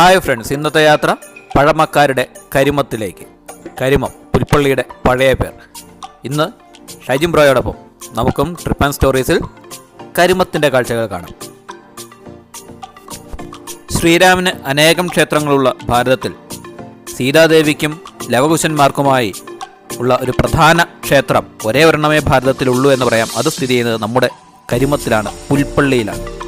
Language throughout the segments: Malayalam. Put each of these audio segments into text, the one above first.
ഹായ് ഫ്രണ്ട്സ് ഇന്നത്തെ യാത്ര പഴമക്കാരുടെ കരിമത്തിലേക്ക്. കരിമം പുൽപ്പള്ളിയുടെ പഴയ പേർ. ഇന്ന് ഷൈജിം ബ്രോയോടൊപ്പം നമുക്കും ട്രിപ്പ് ആൻഡ് സ്റ്റോറീസിൽ കരിമത്തിന്റെ കാഴ്ചകൾ കാണാം. ശ്രീരാമന് അനേകം ക്ഷേത്രങ്ങളുള്ള ഭാരതത്തിൽ സീതാദേവിക്കും ലവകുശന്മാർക്കുമായി ഉള്ള ഒരു പ്രധാന ക്ഷേത്രം ഒരേ ഒരെണ്ണമേ ഭാരതത്തിലുള്ളൂ എന്ന് പറയാം. അത് സ്ഥിതി ചെയ്യുന്നത് നമ്മുടെ കരിമത്തിലാണ് പുൽപ്പള്ളിയിലാണ്.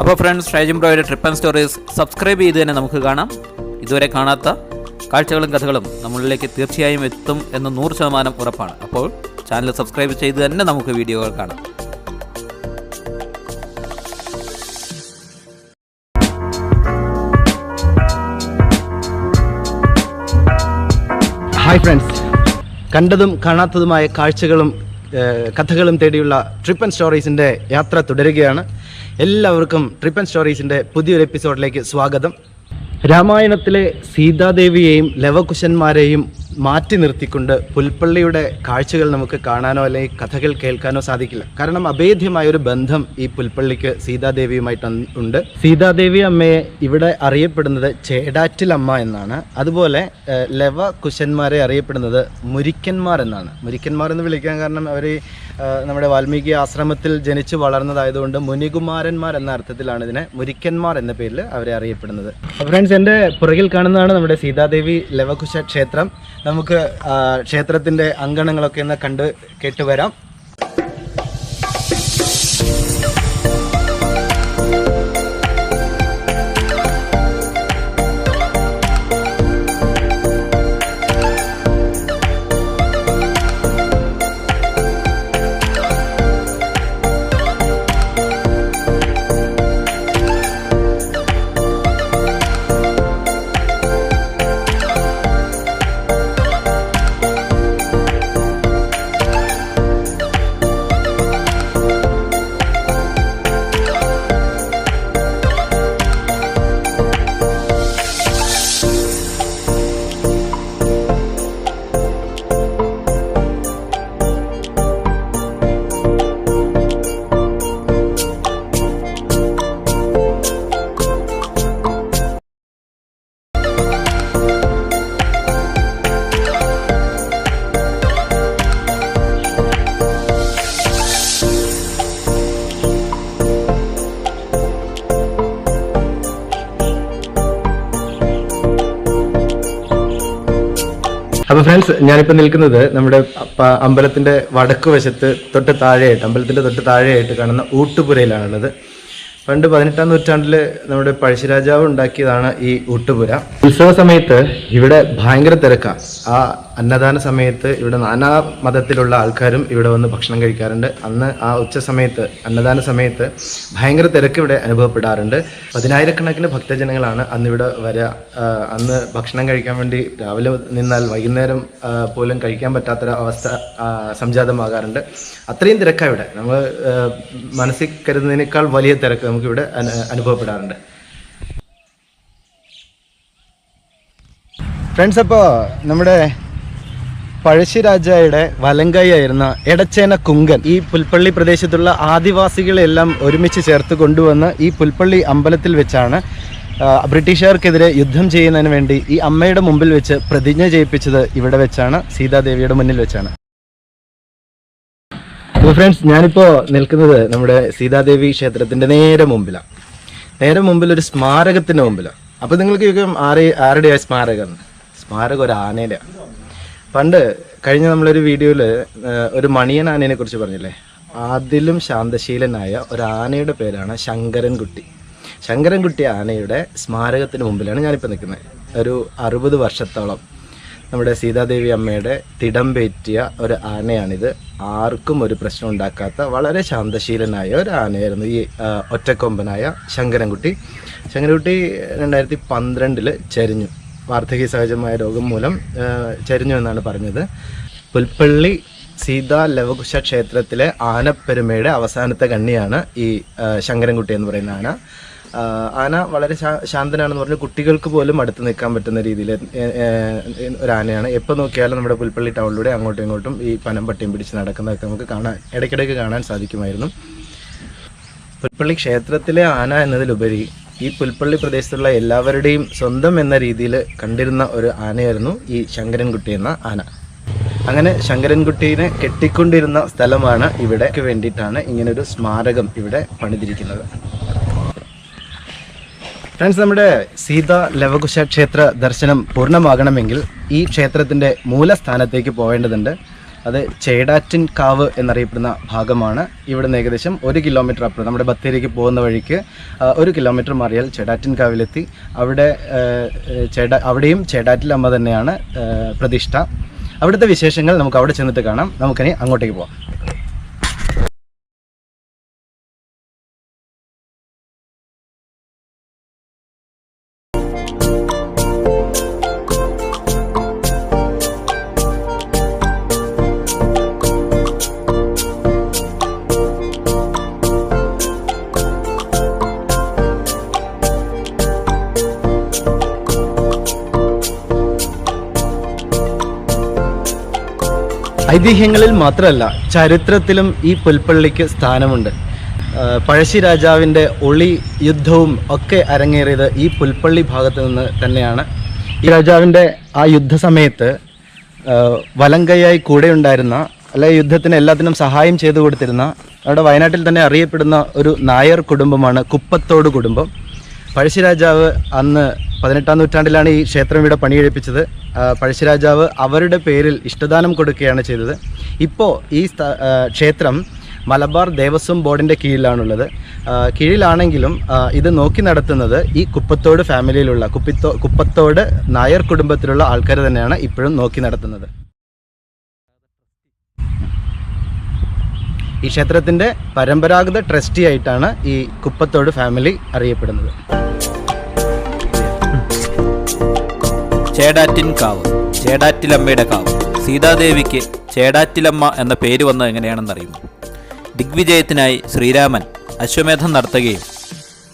അപ്പോൾ ഫ്രണ്ട്സ് ഷൈജും ബ്രോയുടെ ട്രിപ്പ് ആൻഡ് സ്റ്റോറീസ് സബ്സ്ക്രൈബ് ചെയ്ത് തന്നെ നമുക്ക് കാണാം. ഇതുവരെ കാണാത്ത കാഴ്ചകളും കഥകളും നമ്മളിലേക്ക് തീർച്ചയായും എത്തും എന്ന് നൂറ് ശതമാനം ഉറപ്പാണ്. അപ്പോൾ ചാനൽ സബ്സ്ക്രൈബ് ചെയ്ത് തന്നെ നമുക്ക് വീഡിയോകൾ കാണാം. ഹായ് ഫ്രണ്ട്സ് കണ്ടതും കാണാത്തതുമായ കാഴ്ചകളും കഥകളും തേടിയുള്ള ട്രിപ്പ് ആൻഡ് സ്റ്റോറീസിന്റെ യാത്ര തുടരുകയാണ്. എല്ലാവർക്കും ട്രിപ്പ് ആൻഡ് സ്റ്റോറീസിന്റെ പുതിയൊരു എപ്പിസോഡിലേക്ക് സ്വാഗതം. രാമായണത്തിലെ സീതാദേവിയെയും ലവകുശന്മാരെയും മാറ്റി നിർത്തിക്കൊണ്ട് പുൽപ്പള്ളിയുടെ കാഴ്ചകൾ നമുക്ക് കാണാനോ അല്ലെങ്കിൽ കഥകൾ കേൾക്കാനോ സാധിക്കില്ല. കാരണം അഭേദ്യമായ ഒരു ബന്ധം ഈ പുൽപ്പള്ളിക്ക് സീതാദേവിയുമായിട്ട് ഉണ്ട്. സീതാദേവി അമ്മയെ ഇവിടെ അറിയപ്പെടുന്നത് ചേടാറ്റിലമ്മ എന്നാണ്. അതുപോലെ ലവ കുശന്മാരെ അറിയപ്പെടുന്നത് മുരിക്കന്മാർ എന്നാണ്. മുരിക്കന്മാർ എന്ന് വിളിക്കാൻ കാരണം അവർ നമ്മുടെ വാൽമീകി ആശ്രമത്തിൽ ജനിച്ചു വളർന്നതായതുകൊണ്ട് മുനികുമാരന്മാർ എന്ന അർത്ഥത്തിലാണ് ഇതിനെ മുരിക്കന്മാർ എന്ന പേരിൽ അവരെ അറിയപ്പെടുന്നത്. ഫ്രണ്ട്സ് എന്റെ പുറകിൽ കാണുന്നതാണ് നമ്മുടെ സീതാദേവി ലവകുശ ക്ഷേത്രം. നമുക്ക് ക്ഷേത്രത്തിന്റെ അങ്കണങ്ങളൊക്കെ ഒന്ന് കണ്ട് കേട്ട് വരാം അപ്പോൾ ഫ്രണ്ട്സ് ഞാനിപ്പോ നിൽക്കുന്നത് നമ്മുടെ അമ്പലത്തിന്റെ വടക്ക് വശത്ത് തൊട്ട് താഴെയായിട്ട് അമ്പലത്തിന്റെ തൊട്ട് താഴെയായിട്ട് കാണുന്ന ഊട്ടുപുരയിലാണുള്ളത്. പണ്ട് പതിനെട്ടാം നൂറ്റാണ്ടിൽ നമ്മുടെ പഴശ്ശിരാജാവ് ഉണ്ടാക്കിയതാണ് ഈ ഊട്ടുപുര. ഉത്സവ സമയത്ത് ഇവിടെ ഭയങ്കര തിരക്കാണ് ആ അന്നദാന സമയത്ത് ഇവിടെ നാനാ മതത്തിലുള്ള ആൾക്കാരും ഇവിടെ വന്ന് ഭക്ഷണം കഴിക്കാറുണ്ട്. അന്ന് ആ ഉച്ച സമയത്ത് അന്നദാന സമയത്ത് ഭയങ്കര തിരക്ക് ഇവിടെ അനുഭവപ്പെടാറുണ്ട്. പതിനായിരക്കണക്കിന് ഭക്തജനങ്ങളാണ് അന്ന് ഇവിടെ വരിക അന്ന് ഭക്ഷണം കഴിക്കാൻ വേണ്ടി രാവിലെ നിന്നാൽ വൈകുന്നേരം പോലും കഴിക്കാൻ പറ്റാത്തൊരു അവസ്ഥ സംജാതമാകാറുണ്ട്. അത്രയും തിരക്കാണ് ഇവിടെ. നമ്മൾ മനസ്സിൽ കരുതുന്നതിനേക്കാൾ വലിയ തിരക്ക് നമുക്കിവിടെ അനു- അനുഭവപ്പെടാറുണ്ട്. ഫ്രണ്ട്സ് അപ്പോൾ നമ്മുടെ പഴശ്ശിരാജയുടെ വലങ്കൈയായിരുന്ന എടച്ചേന കുങ്കൻ ഈ പുൽപ്പള്ളി പ്രദേശത്തുള്ള ആദിവാസികളെല്ലാം ഒരുമിച്ച് ചേർത്ത് കൊണ്ടുവന്ന് ഈ പുൽപ്പള്ളി അമ്പലത്തിൽ വെച്ചാണ് ബ്രിട്ടീഷുകാർക്കെതിരെ യുദ്ധം ചെയ്യുന്നതിന് വേണ്ടി ഈ അമ്മയുടെ മുമ്പിൽ വെച്ച് പ്രതിജ്ഞ ചെയ്യിപ്പിച്ചത് ഇവിടെ വെച്ചാണ് സീതാദേവിയുടെ മുന്നിൽ വെച്ചാണ്. അപ്പോൾ ഫ്രണ്ട്സ് ഞാനിപ്പോൾ നിൽക്കുന്നത് നമ്മുടെ സീതാദേവി ക്ഷേത്രത്തിന്റെ നേരെ മുമ്പിലാണ്. നേരെ മുമ്പിൽ ഒരു സ്മാരകത്തിന്റെ മുമ്പിലാണ്. അപ്പോൾ നിങ്ങൾക്ക് ആരെ ആരുടെയാണ് സ്മാരകം? സ്മാരകം ഒരു ആനയുടെ പണ്ട് കഴിഞ്ഞ നമ്മളൊരു വീഡിയോയിൽ ഒരു മണിയൻ ആനയെ കുറിച്ച് പറഞ്ഞില്ലേ? അതിലും ശാന്തശീലനായ ഒരു ആനയുടെ പേരാണ് ശങ്കരൻകുട്ടി. ശങ്കരൻകുട്ടി ആനയുടെ സ്മാരകത്തിന് മുമ്പിലാണ് ഞാനിപ്പോൾ നിൽക്കുന്നത്. ഒരു അറുപത് വർഷത്തോളം നമ്മുടെ സീതാദേവി അമ്മയുടെ തിടമ്പേറ്റിയ ഒരു ആനയാണിത്. ആർക്കും ഒരു പ്രശ്നം ഉണ്ടാക്കാത്ത വളരെ ശാന്തശീലനായ ഒരു ആനയായിരുന്നു ഈ ഒറ്റക്കൊമ്പനായ ശങ്കരൻകുട്ടി. ശങ്കരൻകുട്ടി രണ്ടായിരത്തി പന്ത്രണ്ടിൽ ചരിഞ്ഞു. വാർദ്ധക്യ സഹജമായ രോഗം മൂലം ചരിഞ്ഞു എന്നാണ് പറഞ്ഞത്. പുൽപ്പള്ളി സീതാ ലവകുശ ക്ഷേത്രത്തിലെ ആനപ്പെരുമയുടെ അവസാനത്തെ കണ്ണിയാണ് ഈ ശങ്കരൻകുട്ടി എന്ന് പറയുന്ന ആന. ആന വളരെ ശാന്തനാണെന്ന് പറഞ്ഞ് കുട്ടികൾക്ക് പോലും അടുത്ത് നിൽക്കാൻ പറ്റുന്ന രീതിയിൽ ഒരു ആനയാണ്. എപ്പോൾ നോക്കിയാലും നമ്മുടെ പുൽപ്പള്ളി ടൗണിലൂടെ അങ്ങോട്ടും ഇങ്ങോട്ടും ഈ പനം പട്ടിയും പിടിച്ച് നടക്കുന്നതൊക്കെ നമുക്ക് കാണാൻ ഇടയ്ക്കിടയ്ക്ക് കാണാൻ സാധിക്കുമായിരുന്നു. പുൽപ്പള്ളി ക്ഷേത്രത്തിലെ ആന എന്നതിലുപരി ഈ പുൽപ്പള്ളി പ്രദേശത്തുള്ള എല്ലാവരുടെയും സ്വന്തം എന്ന രീതിയിൽ കണ്ടിരുന്ന ഒരു ആനയായിരുന്നു ഈ ശങ്കരൻകുട്ടി എന്ന ആന. അങ്ങനെ ശങ്കരൻകുട്ടീനെ കെട്ടിക്കൊണ്ടിരുന്ന സ്ഥലമാണ് ഇവിടെ വേണ്ടിയിട്ടാണ് ഇങ്ങനൊരു സ്മാരകം ഇവിടെ പണിതിരിക്കുന്നത്. ഫ്രണ്ട്സ് നമ്മുടെ സീതാ ലവകുശ ക്ഷേത്ര ദർശനം പൂർണമാകണമെങ്കിൽ ഈ ക്ഷേത്രത്തിന്റെ മൂലസ്ഥാനത്തേക്ക് പോവേണ്ടതുണ്ട് അത് ചേടാറ്റിൻ കാവ് എന്നറിയപ്പെടുന്ന ഭാഗമാണ്. ഇവിടുന്ന് ഏകദേശം ഒരു കിലോമീറ്റർ അപ്പുറം നമ്മുടെ ബത്തേരിക്ക് പോകുന്ന വഴിക്ക് ഒരു കിലോമീറ്റർ മാറിയാൽ ചേടാറ്റിൻ കാവിലെത്തി. അവിടെ ചേടാ അവിടെയും ചേടാറ്റിലമ്മ തന്നെയാണ് പ്രതിഷ്ഠ. അവിടുത്തെ വിശേഷങ്ങൾ നമുക്ക് അവിടെ ചെന്നിട്ട് കാണാം. നമുക്കിനി അങ്ങോട്ടേക്ക് പോവാം. ഐതിഹ്യങ്ങളിൽ മാത്രമല്ല ചരിത്രത്തിലും ഈ പുൽപ്പള്ളിക്ക് സ്ഥാനമുണ്ട്. പഴശ്ശി രാജാവിന്റെ ഒളി യുദ്ധവും ഒക്കെ അരങ്ങേറിയത് ഈ പുൽപ്പള്ളി ഭാഗത്ത് നിന്ന് തന്നെയാണ്. ഈ രാജാവിന്റെ ആ യുദ്ധസമയത്ത് വലങ്കയായി കൂടെയുണ്ടായിരുന്ന അല്ലെ യുദ്ധത്തിന് എല്ലാത്തിനും സഹായം ചെയ്തു കൊടുത്തിരുന്ന അവിടെ വയനാട്ടിൽ തന്നെ അറിയപ്പെടുന്ന ഒരു നായർ കുടുംബമാണ് കുപ്പത്തോട് കുടുംബം. പഴശ്ശിരാജാവ് അന്ന് പതിനെട്ടാം നൂറ്റാണ്ടിലാണ് ഈ ക്ഷേത്രം ഇവിടെ പണിയെഴുപ്പിച്ചത് പഴശ്ശിരാജാവ് അവരുടെ പേരിൽ ഇഷ്ടദാനം കൊടുക്കുകയാണ് ചെയ്തത്. ഇപ്പോൾ ഈ ക്ഷേത്രം മലബാർ ദേവസ്വം ബോർഡിന്റെ കീഴിലാണുള്ളത്. കീഴിലാണെങ്കിലും ഇത് നോക്കി നടത്തുന്നത് ഈ കുപ്പത്തോട് ഫാമിലിയിലുള്ള കുപ്പിത്തോ കുപ്പത്തോട് നായർ കുടുംബത്തിലുള്ള ആൾക്കാർ തന്നെയാണ് ഇപ്പോഴും നോക്കി നടത്തുന്നത്. ഈ ക്ഷേത്രത്തിന്റെ പരമ്പരാഗത ട്രസ്റ്റി ആയിട്ടാണ് ഈ കുപ്പത്തോട് ഫാമിലി അറിയപ്പെടുന്നത്. ചേടാറ്റിൻ കാവ് ചേടാറ്റിലമ്മയുടെ കാവ്. സീതാദേവിക്ക് ചേടാറ്റിലമ്മ എന്ന പേര് വന്നത് എങ്ങനെയാണെന്ന് അറിയുമോ? ദിഗ്വിജയത്തിനായി ശ്രീരാമൻ അശ്വമേധം നടത്തുകയും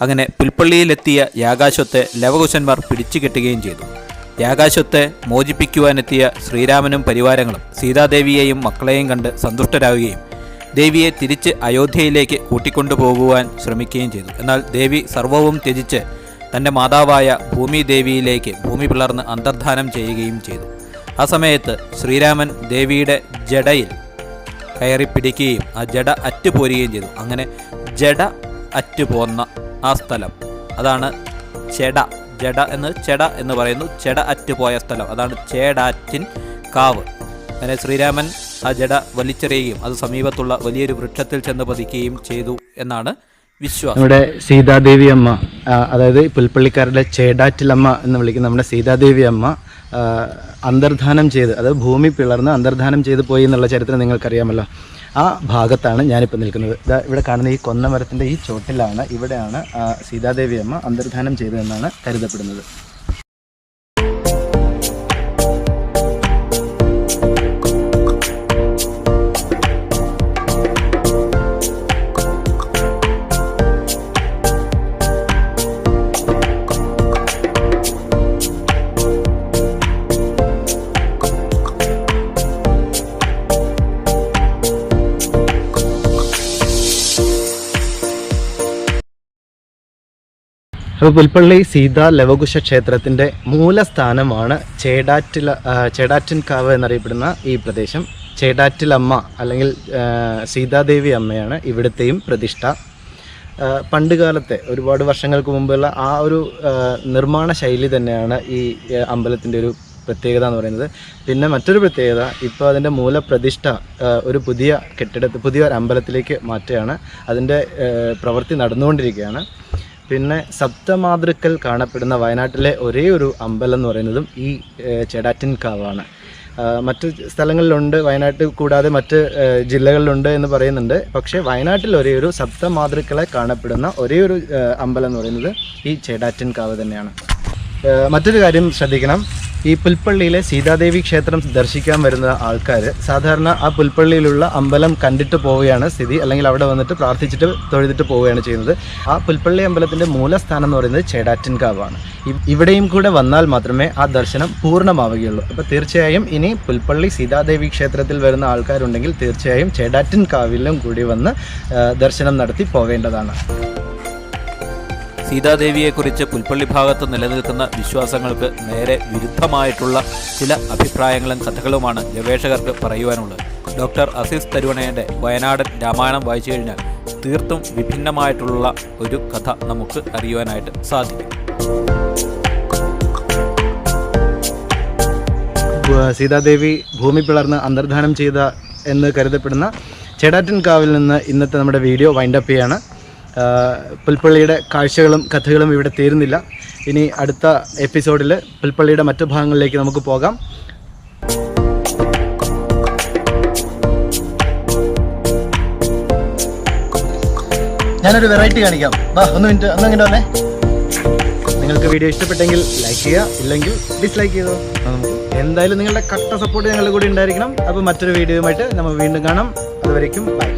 അങ്ങനെ പുൽപ്പള്ളിയിലെത്തിയ യാകാശ്വത്തെ ലവകുശന്മാർ പിടിച്ചു കെട്ടുകയും ചെയ്തു. യാകാശ്വത്തെ മോചിപ്പിക്കുവാനെത്തിയ ശ്രീരാമനും പരിവാരങ്ങളും സീതാദേവിയെയും മക്കളെയും കണ്ട് സന്തുഷ്ടരാകുകയും ദേവിയെ തിരിച്ച് അയോധ്യയിലേക്ക് കൂട്ടിക്കൊണ്ടുപോകുവാൻ ശ്രമിക്കുകയും ചെയ്തു. എന്നാൽ ദേവി സർവവും ത്യജിച്ച് തന്റെ മാതാവായ ഭൂമി ദേവിയിലേക്ക് ഭൂമി പിളർന്ന് അന്തർധാനം ചെയ്യുകയും ചെയ്തു. ആ സമയത്ത് ശ്രീരാമൻ ദേവിയുടെ ജഡയിൽ കയറി പിടിക്കുകയും ആ ജട അറ്റുപോരുകയും ചെയ്തു. അങ്ങനെ ജട അറ്റുപോന്ന ആ സ്ഥലം അതാണ് ചെട. ജഡ എന്ന് ചെട എന്ന് പറയുന്നു. ചെട അറ്റുപോയ സ്ഥലം അതാണ് ചേടാറ്റിൻ കാവ്. അങ്ങനെ ശ്രീരാമൻ ആ ജഡ വലിച്ചെറിയുകയും അത് സമീപത്തുള്ള വലിയൊരു വൃക്ഷത്തിൽ ചെന്ന് പതിക്കുകയും ചെയ്തു എന്നാണ് നമ്മുടെ സീതാദേവി അമ്മ അതായത് പുൽപ്പള്ളിക്കാരുടെ ചേടാറ്റിലമ്മ എന്ന് വിളിക്കുന്ന നമ്മുടെ സീതാദേവി അമ്മ അന്തർധാനം ചെയ്ത് അതായത് ഭൂമി പിളർന്ന് അന്തർധാനം ചെയ്ത് പോയി എന്നുള്ള ചരിത്രം നിങ്ങൾക്കറിയാമല്ലോ. ആ ഭാഗത്താണ് ഞാനിപ്പോൾ നിൽക്കുന്നത്. ഇതാ ഇവിടെ കാണുന്ന ഈ കൊന്നമരത്തിന്റെ ഈ ചോട്ടിലാണ് ഇവിടെയാണ് സീതാദേവി അമ്മ അന്തർധാനം ചെയ്തതെന്നാണ് കരുതപ്പെടുന്നത്. അപ്പോൾ പുൽപ്പള്ളി സീത ലവകുശ ക്ഷേത്രത്തിന്റെ മൂലസ്ഥാനമാണ് ചേടാറ്റില ചേടാറ്റിൻകാവ് എന്നറിയപ്പെടുന്ന ഈ പ്രദേശം. ചേടാറ്റിലമ്മ അല്ലെങ്കിൽ സീതാദേവി അമ്മയാണ് ഇവിടുത്തെയും പ്രതിഷ്ഠ. പണ്ടുകാലത്തെ പണ്ട് കാലത്തെ ഒരുപാട് വർഷങ്ങൾക്ക് മുമ്പുള്ള ആ ഒരു നിർമ്മാണ ശൈലി തന്നെയാണ് ഈ അമ്പലത്തിന്റെ ഒരു പ്രത്യേകത എന്ന് പറയുന്നത്. പിന്നെ മറ്റൊരു പ്രത്യേകത ഇപ്പോൾ അതിന്റെ മൂലപ്രതിഷ്ഠ ഒരു പുതിയ കെട്ടിടത്ത് പുതിയ ഒരു അമ്പലത്തിലേക്ക് മാറ്റുകയാണ്. അതിന്റെ പ്രവൃത്തി നടന്നുകൊണ്ടിരിക്കുകയാണ്. പിന്നെ സപ്തമാതൃക്കൽ കാണപ്പെടുന്ന വയനാട്ടിലെ ഒരേ ഒരു അമ്പലം എന്ന് പറയുന്നതും ഈ ചെടാറ്റിൻ കാവാണ് മറ്റ് സ്ഥലങ്ങളിലുണ്ട് വയനാട്ടിൽ കൂടാതെ മറ്റ് ജില്ലകളിലുണ്ട് എന്ന് പറയുന്നുണ്ട്. പക്ഷേ വയനാട്ടിൽ ഒരേ ഒരു സപ്തമാതൃക്കളെ കാണപ്പെടുന്ന ഒരേ ഒരു അമ്പലം എന്ന് പറയുന്നത് ഈ ചേടാറ്റിൻ കാവ് തന്നെയാണ്. മറ്റൊരു കാര്യം ശ്രദ്ധിക്കണം. ഈ പുൽപ്പള്ളിയിലെ സീതാദേവി ക്ഷേത്രം ദർശിക്കാൻ വരുന്ന ആൾക്കാർ സാധാരണ ആ പുൽപ്പള്ളിയിലുള്ള അമ്പലം കണ്ടിട്ട് പോവുകയാണ് സ്ഥിതി. അല്ലെങ്കിൽ അവിടെ വന്നിട്ട് പ്രാർത്ഥിച്ചിട്ട് തൊഴുതിട്ട് പോവുകയാണ് ചെയ്യുന്നത്. ആ പുൽപ്പള്ളി അമ്പലത്തിന്റെ മൂലസ്ഥാനം എന്ന് പറയുന്നത് ചേടാറ്റിൻകാവാണ്. ഇവിടെയും കൂടെ വന്നാൽ മാത്രമേ ആ ദർശനം പൂർണമാവുകയുള്ളൂ. അപ്പോൾ തീർച്ചയായും ഇനി പുൽപ്പള്ളി സീതാദേവി ക്ഷേത്രത്തിൽ വരുന്ന ആൾക്കാരുണ്ടെങ്കിൽ തീർച്ചയായും ചേടാറ്റിൻകാവിലും കൂടി വന്ന് ദർശനം നടത്തി പോവേണ്ടതാണ് സീതാദേവിയെക്കുറിച്ച് പുൽപ്പള്ളി ഭാഗത്ത് നിലനിൽക്കുന്ന വിശ്വാസങ്ങൾക്ക് നേരെ വിരുദ്ധമായിട്ടുള്ള ചില അഭിപ്രായങ്ങളും കഥകളുമാണ് ഗവേഷകർക്ക് പറയുവാനുള്ളത്. ഡോക്ടർ അസീസ് തരുവണയുടെ വയനാടൻ രാമായണം വായിച്ചു കഴിഞ്ഞാൽ തീർത്തും വിഭിന്നമായിട്ടുള്ള ഒരു കഥ നമുക്ക് അറിയുവാനായിട്ട് സാധിക്കും. സീതാദേവി ഭൂമി പിളർന്ന് അന്തർധാനം ചെയ്ത എന്ന് കരുതപ്പെടുന്ന ചേടാറ്റൻകാവിൽ നിന്ന് ഇന്നത്തെ നമ്മുടെ വീഡിയോ വൈൻഡപ്പ് ചെയ്യാണ്. പുൽപ്പള്ളിയുടെ കാഴ്ചകളും കഥകളും ഇവിടെ തീരുന്നില്ല. ഇനി അടുത്ത എപ്പിസോഡിൽ പുൽപ്പള്ളിയുടെ മറ്റു ഭാഗങ്ങളിലേക്ക് നമുക്ക് പോകാം. ഞാനൊരു വെറൈറ്റി കാണിക്കാം. വാ ഒന്ന് മിനിറ്റ് ഒന്ന് ഇങ്ങോട്ട് വന്നേ. നിങ്ങൾക്ക് വീഡിയോ ഇഷ്ടപ്പെട്ടെങ്കിൽ ലൈക്ക് ചെയ്യുക ഇല്ലെങ്കിൽ ഡിസ്ലൈക്ക് ചെയ്തോ എന്തായാലും നിങ്ങളുടെ കട്ട സപ്പോർട്ട് ഞങ്ങളുടെ കൂടെ ഉണ്ടായിരിക്കണം. അപ്പോൾ മറ്റൊരു വീഡിയോയുമായിട്ട് നമ്മൾ വീണ്ടും കാണാം. അതുവരേക്കും ബൈ